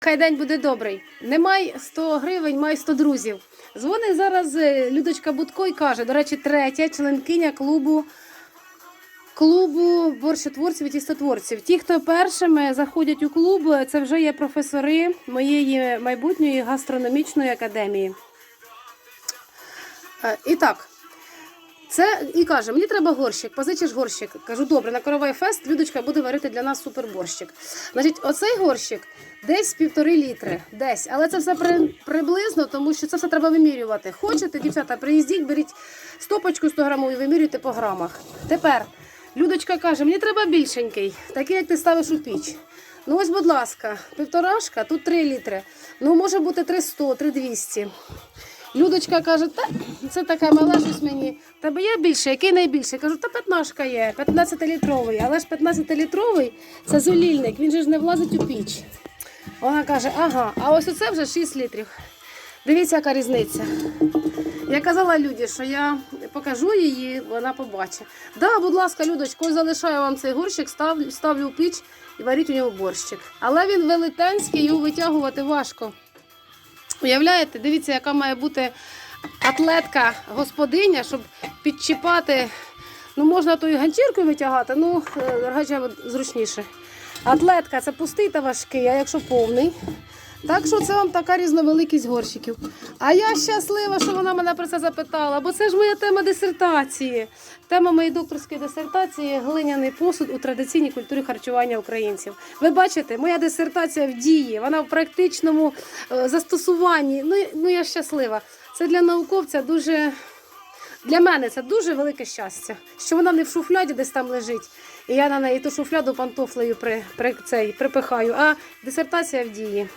Хай день буде добрий. Не май 100 гривень, май 100 друзів. Дзвонить зараз е, Людочка Будко і каже, до речі, третя членкиня клубу. Клубу борщотворців і тістотворців. Ті, хто першими заходять у клуб, це вже є професори моєї майбутньої гастрономічної академії. Е, І так, це і каже, мені треба горщик, позичиш горщик. Кажу, добре, на коровай фест Людочка буде варити для нас суперборщик. Значить, оцей горщик десь півтори літри, десь, але це все при, приблизно, тому що це все треба вимірювати. Хочете, дівчата, приїздіть, беріть стопочку 100 грамову і вимірюйте по грамах. Тепер Людочка каже, мені треба більшенький, такий, як ти ставиш у піч. Ну ось, будь ласка, півторашка, тут 3 літри. Ну, може бути 300, 3200. Людочка каже, та це таке мале щось мені. Тебе є більше, який найбільший? Кажу, та 15 є, 15-літровий. Але ж 15-літровий це золільник, він же ж не влазить у піч. Вона каже, ага, а ось оце вже 6 літрів. Дивіться, яка різниця. Я казала Люді, що я покажу її, вона побачить. Да, будь ласка, Людочко, залишаю вам цей горщик, ставлю, ставлю в піч і варіть у нього борщик. Але він велетенський, його витягувати важко. Уявляєте, дивіться, яка має бути атлетка господиня, щоб підчіпати. Ну, можна тою ганчіркою витягати, ну, е, зручніше. Атлетка це пустий та важкий, а якщо повний. Так що це вам така різновеликість горщиків. А я щаслива, що вона мене про це запитала, бо це ж моя тема дисертації. Тема моєї докторської дисертації глиняний посуд у традиційній культурі харчування українців. Ви бачите, моя дисертація в дії, вона в практичному е, застосуванні. Ну, ну я щаслива. Це для науковця дуже. Для мене це дуже велике щастя, що вона не в шуфляді десь там лежить, і я на неї ту шуфляду пантофлею при, при, цей, припихаю, а дисертація в дії.